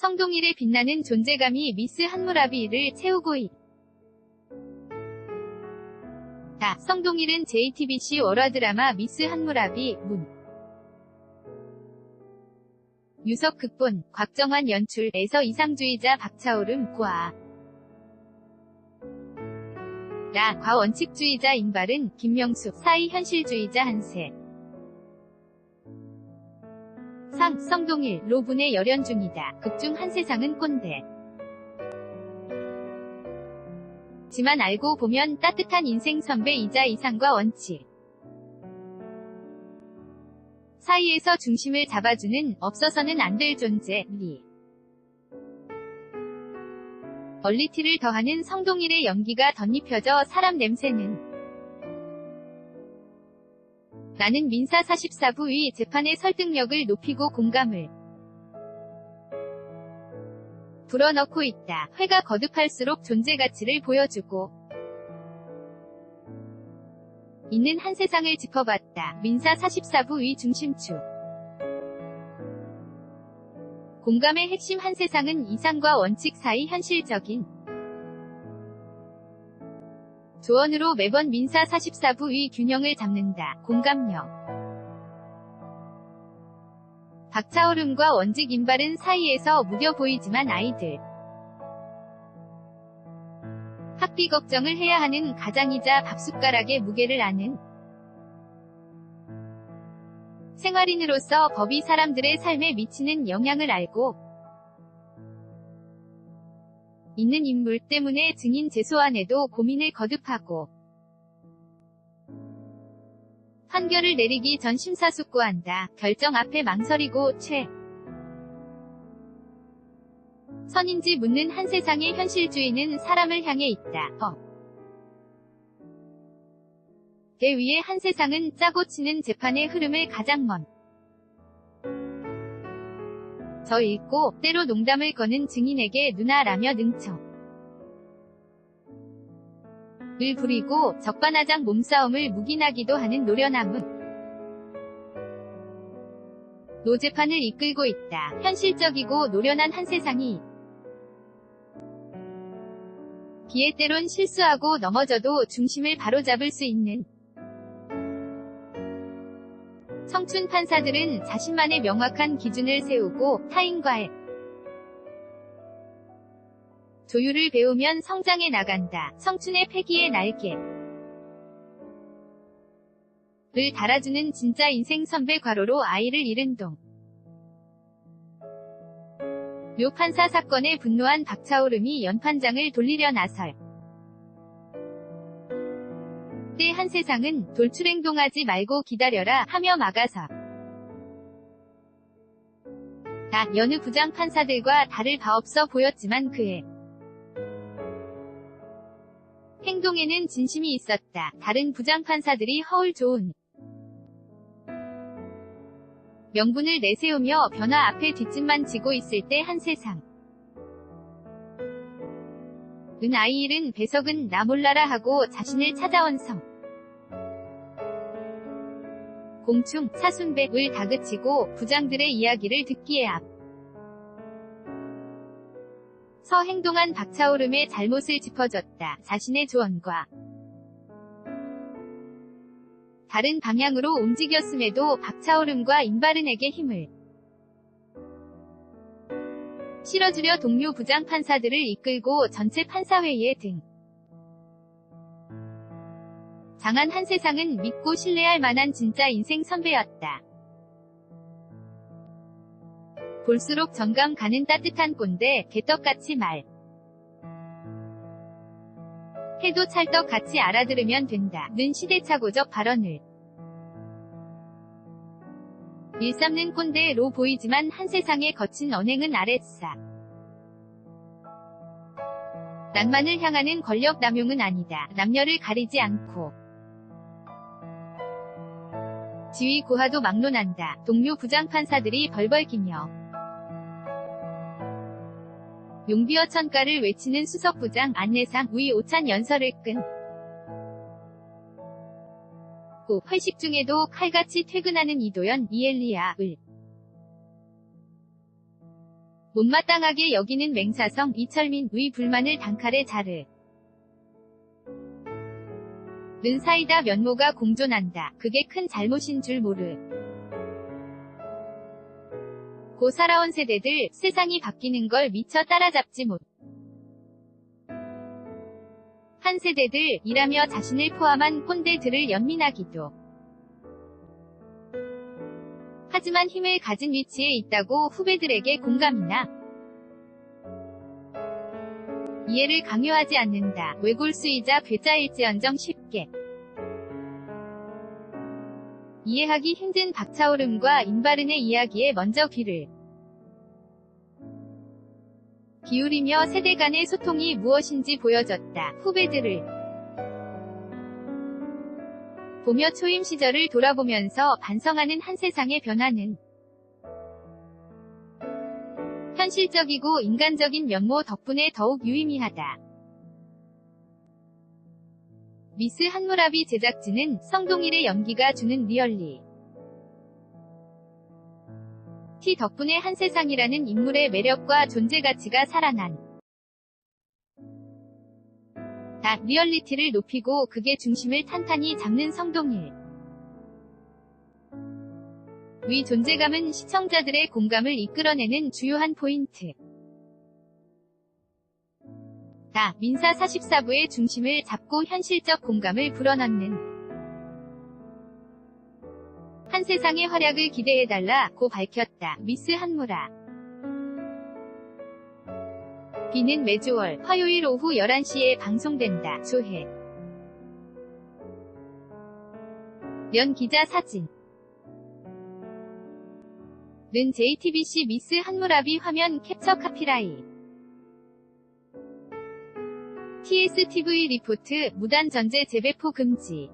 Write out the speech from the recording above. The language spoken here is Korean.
성동일의 빛나는 존재감이 미스 한무라비를 채우고 있다. 성동일은 JTBC 월화 드라마 미스 한무라비 문. 유석 극본, 곽정환 연출에서 이상주의자 박차오름 과. 라 과원칙주의자 임발은 김명숙 사이 현실주의자 한세 상 성동일 로분의 열연 중이다. 극중 한 세상은 꼰대. 지만 알고 보면 따뜻한 인생 선배이자 이상과 원칙. 사이에서 중심을 잡아주는 없어서는 안 될 존재, 리. 얼리티를 더하는 성동일의 연기가 덧입혀져 사람 냄새는 나는 민사 44부의 재판의 설득력을 높이고 공감을 불어넣고 있다. 회가 거듭할수록 존재 가치를 보여주고 있는 한 세상을 짚어봤다. 민사 44부의 중심축 공감의 핵심 한 세상은 이상과 원칙 사이 현실적인 조언으로 매번 민사 44부 의 균형을 잡는다. 공감력 박차오름과 원직 인발은 사이에서 무뎌 보이지만 아이들 학비 걱정을 해야 하는 가장이자 밥숟가락의 무게를 아는 생활인으로서 법이 사람들의 삶에 미치는 영향을 알고 있는 인물 때문에 증인 제소안에도 고민을 거듭하고 판결을 내리기 전 심사숙고한다. 결정 앞에 망설이고 최 선인지 묻는 한 세상의 현실주의는 사람을 향해 있다. 어. 대위의 한 세상은 짜고 치는 재판의 흐름을 가장 먼. 저 읽고 때로 농담을 거는 증인에게 누나라며 능청. 을 부리고 적반하장 몸싸움을 묵인하기도 하는 노련함은 노재판을 이끌고 있다. 현실적이고 노련한 한 세상이 기에 때론 실수하고 넘어져도 중심을 바로잡을 수 있는 청춘 판사들은 자신만의 명확한 기준을 세우고 타인과의 조율을 배우면 성장해 나간다. 청춘의 패기의 날개. 를 달아주는 진짜 인생 선배 과로로 아이를 잃은 동. 묘 판사 사건에 분노한 박차오름이 연판장을 돌리려 나설. 때 한 세상은 돌출행동하지 말고 기다려라 하며 막아서. 다 여느 부장 판사들과 다를 바 없어 보였지만 그의 행동에는 진심이 있었다. 다른 부장 판사들이 허울 좋은 명분을 내세우며 변화 앞에 뒷짐만 지고 있을 때 한 세상. 은 아이일은 배석은 나 몰라라 하고 자신을 찾아온 성. 공충, 사순배을 다그치고 부장들의 이야기를 듣기에 앞. 서 행동한 박차오름의 잘못을 짚어줬다. 자신의 조언과 다른 방향으로 움직였음에도 박차오름과 임바른에게 힘을 실어주려 동료 부장 판사들을 이끌고 전체 판사회의에 등 장한 한 세상은 믿고 신뢰할 만한 진짜 인생 선배였다. 볼수록 정감 가는 따뜻한 꼰대, 개떡같이 말. 해도 찰떡같이 알아들으면 된다. 는 시대착오적 발언을. 일삼는 꼰대로 보이지만 한 세상의 거친 언행은 아랫사. 낭만을 향하는 권력 남용은 아니다. 남녀를 가리지 않고. 지위 고하도 막론한다. 동료 부장판사들이 벌벌 기며. 용비어 천가를 외치는 수석부장 안내상 위 오찬 연설을 끈. 고 회식 중에도 칼같이 퇴근하는 이도연 이엘리아 을. 못마땅하게 여기는 맹사성 이철민의 불만을 단칼에 자르. 는 사이다 면모가 공존한다. 그게 큰 잘못인 줄 모르. 고 살아온 세대들 세상이 바뀌는 걸 미처 따라잡지 못. 한 세대들 일하며 자신을 포함한 꼰대들을 연민하기도. 하지만 힘을 가진 위치에 있다고 후배들에게 공감이나 이해를 강요하지 않는다. 외골수이자 괴짜일지언정 쉽게 이해하기 힘든 박차오름과 임바른의 이야기에 먼저 귀를 기울이며 세대 간의 소통이 무엇인지 보여줬다. 후배들을 보며 초임 시절을 돌아보면서 반성하는 한 세상의 변화는 현실적이고 인간적인 면모 덕분에 더욱 유의미하다. 미스 한무라비 제작진은 성동일의 연기가 주는 리얼리. 티 덕분에 한 세상이라는 인물의 매력과 존재 가치가 살아난. 다 리얼리티를 높이고 극의 중심을 탄탄히 잡는 성동일 위 존재감은 시청자들의 공감을 이끌어내는 주요한 포인트. 다 민사 44부의 중심을 잡고 현실적 공감을 불어넣는 한 세상의 활약을 기대해달라고 밝혔다. 미스 한무라 비는 매주 월 화요일 오후 11시에 방송된다. 조회 연 기자 사진 는 JTBC 미스 한무라비 화면 캡처 카피라이. TSTV 리포트 무단 전제 재배포 금지